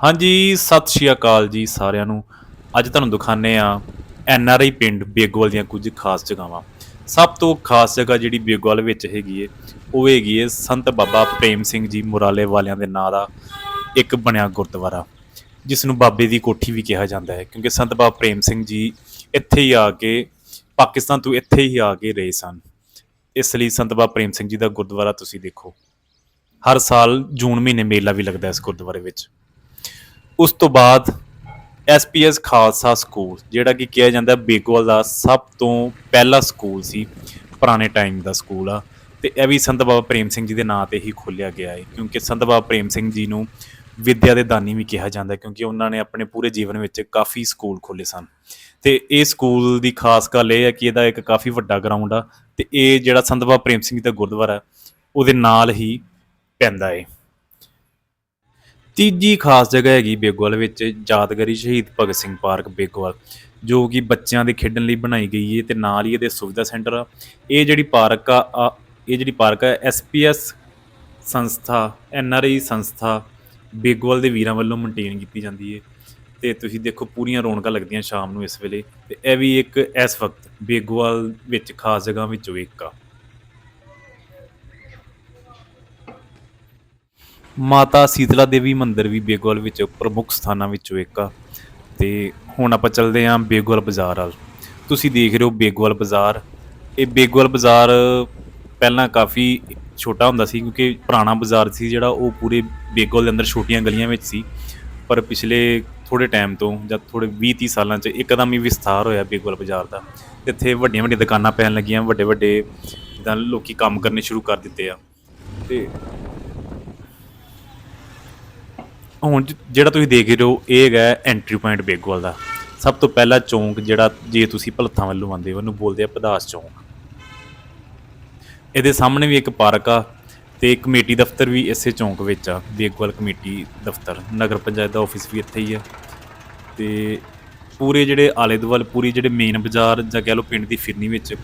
ਹਾਂਜੀ, ਸਤਿ ਸ਼੍ਰੀ ਅਕਾਲ ਜੀ ਸਾਰਿਆਂ ਨੂੰ। ਅੱਜ ਤੁਹਾਨੂੰ ਦਿਖਾਣੇ ਆ ਐਨ ਆਰ ਆਈ ਪਿੰਡ ਬੇਗੋਵਾਲ ਦੀਆਂ ਕੁਝ ਖਾਸ ਜਗ੍ਹਾਵਾਂ। ਸਭ ਤੋਂ ਖਾਸ ਜਗ੍ਹਾ ਜਿਹੜੀ ਬੇਗੋਵਾਲ ਵਿੱਚ ਹੈਗੀ ਏ, ਉਹ ਹੈਗੀ ਏ ਸੰਤ ਬਾਬਾ ਪ੍ਰੇਮ ਸਿੰਘ ਜੀ ਮੁਰਾਲੇ ਵਾਲਿਆਂ ਦੇ ਨਾਂ ਦਾ ਇੱਕ ਬਣਿਆ ਗੁਰਦੁਆਰਾ ਜਿਸ ਨੂੰ ਬਾਬੇ ਦੀ ਕੋਠੀ ਵੀ ਕਿਹਾ ਜਾਂਦਾ ਹੈ, ਕਿਉਂਕਿ ਸੰਤ ਬਾਬਾ ਪ੍ਰੇਮ ਸਿੰਘ ਜੀ ਇੱਥੇ ਹੀ ਆ ਕੇ, ਪਾਕਿਸਤਾਨ ਤੋਂ ਇੱਥੇ ਹੀ ਆ ਕੇ ਰਹੇ ਸਨ। ਇਸ ਲਈ ਸੰਤ ਬਾਬਾ ਪ੍ਰੇਮ ਸਿੰਘ ਜੀ ਦਾ ਗੁਰਦੁਆਰਾ ਤੁਸੀਂ ਦੇਖੋ। ਹਰ ਸਾਲ ਜੂਨ ਮਹੀਨੇ ਮੇਲਾ ਵੀ ਲੱਗਦਾ ਇਸ ਗੁਰਦੁਆਰੇ ਵਿੱਚ। ਉਸ ਤੋਂ ਬਾਅਦ ਐਸਪੀਐਸ ਖਾਲਸਾ ਸਕੂਲ, ਜਿਹੜਾ ਕਿ ਕਿਹਾ ਜਾਂਦਾ ਬੇਗੋਵਾਲ ਦਾ ਸਭ ਤੋਂ ਪਹਿਲਾ ਸਕੂਲ ਸੀ, ਪੁਰਾਣੇ ਟਾਈਮ ਦਾ ਸਕੂਲ ਆ। ਤੇ ਇਹ ਵੀ ਸੰਤ ਬਾਬਾ ਪ੍ਰੇਮ ਸਿੰਘ ਜੀ ਦੇ ਨਾਂ ਤੇ ਹੀ ਖੋਲ੍ਹਿਆ ਗਿਆ ਹੈ ਕਿਉਂਕਿ ਸੰਤ ਬਾਬਾ ਪ੍ਰੇਮ ਸਿੰਘ ਜੀ ਨੂੰ ਵਿਦਿਆ ਦੇ ਦਾਨੀ ਵੀ ਕਿਹਾ ਜਾਂਦਾ ਕਿਉਂਕਿ ਉਹਨਾਂ ਨੇ ਆਪਣੇ ਪੂਰੇ ਜੀਵਨ ਵਿੱਚ ਕਾਫੀ ਸਕੂਲ ਖੋਲ੍ਹੇ ਸਨ। ਤੇ ਇਹ ਸਕੂਲ ਦੀ ਖਾਸ ਗੱਲ ਇਹ ਹੈ ਕਿ ਇਹਦਾ ਇੱਕ ਕਾਫੀ ਵੱਡਾ ਗਰਾਊਂਡ ਆ, ਤੇ ਇਹ ਜਿਹੜਾ ਸੰਤ ਬਾਬਾ ਪ੍ਰੇਮ ਸਿੰਘ ਜੀ ਦਾ ਗੁਰਦੁਆਰਾ, ਉਹਦੇ ਨਾਲ ਹੀ ਪੈਂਦਾ ਹੈ ਤੀਜੀ ਖਾਸ ਜਗ੍ਹਾ ਹੈਗੀ ਬੇਗੋਵਾਲ ਵਿੱਚ, ਯਾਦਗਾਰੀ ਸ਼ਹੀਦ ਭਗਤ ਸਿੰਘ ਪਾਰਕ ਬੇਗੋਵਾਲ, ਜੋ ਕਿ ਬੱਚਿਆਂ ਦੇ ਖੇਡਣ ਲਈ ਬਣਾਈ ਗਈ ਹੈ ਤੇ ਨਾਲ ਹੀ ਇਹਦੇ ਸੁਵਿਧਾ ਸੈਂਟਰ ਆ। ਇਹ ਜਿਹੜੀ ਪਾਰਕ ਆ, ਆ- ਇਹ ਜਿਹੜੀ ਪਾਰਕ ਹੈ ਐਸਪੀਐਸ ਸੰਸਥਾ ਐਨਆਰਆਈ ਸੰਸਥਾ ਬੇਗੋਵਾਲ ਦੇ ਵੀਰਾਂ ਵੱਲੋਂ ਮੇਨਟੇਨ ਕੀਤੀ ਜਾਂਦੀ ਹੈ ਤੇ ਤੁਸੀਂ ਦੇਖੋ ਪੂਰੀਆਂ ਰੌਣਕਾਂ ਲੱਗਦੀਆਂ ਸ਼ਾਮ ਨੂੰ ਇਸ ਵੇਲੇ, ਤੇ ਇਹ ਵੀ ਇੱਕ ਇਸ ਵਕਤ ਬੇਗੋਵਾਲ ਵਿੱਚ ਖਾਸ ਜਗ੍ਹਾ ਵਿੱਚੋਂ ਇੱਕ ਆ। ਮਾਤਾ ਸੀਤਲਾ ਦੇਵੀ ਮੰਦਿਰ ਵੀ ਬੇਗੋਲ ਵਿੱਚ ਪ੍ਰਮੁੱਖ ਸਥਾਨਾਂ ਵਿੱਚੋਂ ਇੱਕ ਆ। ਤੇ ਹੁਣ ਆਪਾਂ ਚੱਲਦੇ ਆਂ ਬੇਗੋਲ ਬਾਜ਼ਾਰ ਵੱਲ। ਤੁਸੀਂ ਦੇਖ ਰਹੇ ਹੋ ਬੇਗੋਲ ਬਾਜ਼ਾਰ। ਇਹ ਬੇਗੋਲ ਬਾਜ਼ਾਰ ਪਹਿਲਾਂ ਕਾਫੀ ਛੋਟਾ ਹੁੰਦਾ ਸੀ ਕਿਉਂਕਿ ਪੁਰਾਣਾ ਬਾਜ਼ਾਰ ਸੀ ਜਿਹੜਾ ਉਹ ਪੂਰੇ ਬੇਗੋਲ ਦੇ ਅੰਦਰ ਛੋਟੀਆਂ ਗਲੀਆਂ ਵਿੱਚ ਸੀ। ਪਰ ਪਿਛਲੇ ਥੋੜੇ ਟਾਈਮ ਤੋਂ ਜਾਂ ਥੋੜੇ 20 30 ਸਾਲਾਂ 'ਚ ਇੱਕਦਮ ਹੀ ਵਿਸਥਾਰ ਹੋਇਆ ਬੇਗੋਲ ਬਾਜ਼ਾਰ ਦਾ। ਇੱਥੇ ਵੱਡੀਆਂ ਵੱਡੀਆਂ ਦੁਕਾਨਾਂ ਪੈਣ ਲੱਗੀਆਂ, ਵੱਡੇ ਵੱਡੇ ਜਿੱਦਾਂ ਲੋਕੀ ਕੰਮ ਕਰਨੇ ਸ਼ੁਰੂ ਕਰ ਦਿੱਤੇ ਆ। ਤੇ ਹੁਣ ਜਿਹੜਾ ਤੁਸੀਂ ਦੇਖ ਰਹੇ ਹੋ, ਇਹ ਹੈਗਾ ਐਂਟਰੀ ਪੁਆਇੰਟ ਬੇਗੋਵਾਲ ਦਾ। ਸਭ ਤੋਂ ਪਹਿਲਾ ਚੌਂਕ ਜਿਹੜਾ ਜੇ ਤੁਸੀਂ ਭਲੱਥਾਂ ਵੱਲੋਂ ਆਉਂਦੇ ਹੋ, ਉਹਨੂੰ ਬੋਲਦੇ ਆ ਪਦਾਸ ਚੌਂਕ। ਇਹਦੇ ਸਾਹਮਣੇ ਵੀ ਇੱਕ ਪਾਰਕ ਆ ਤੇ ਕਮੇਟੀ ਦਫ਼ਤਰ ਵੀ ਇਸੇ ਚੌਂਕ ਵਿੱਚ ਆ, ਬੇਗਵਾਲ ਕਮੇਟੀ ਦਫ਼ਤਰ। ਨਗਰ ਪੰਚਾਇਤ ਦਾ ਆਫਿਸ ਵੀ ਇੱਥੇ ਹੀ ਆ। ਤੇ ਪੂਰੇ ਜਿਹੜੇ ਆਲੇ ਦੁਆਲੇ ਪੂਰੀ ਜਿਹੜੇ ਮੇਨ ਬਾਜ਼ਾਰ ਜਾਂ ਕਹਿ ਲਓ ਪਿੰਡ ਦੀ ਫਿਰਨੀ ਵਿੱਚ,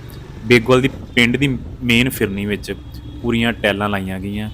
ਬੇਗਵਾਲ ਦੀ ਪਿੰਡ ਦੀ ਮੇਨ ਫਿਰਨੀ ਵਿੱਚ ਪੂਰੀਆਂ ਟੈਲਾਂ ਲਾਈਆਂ ਗਈਆਂ।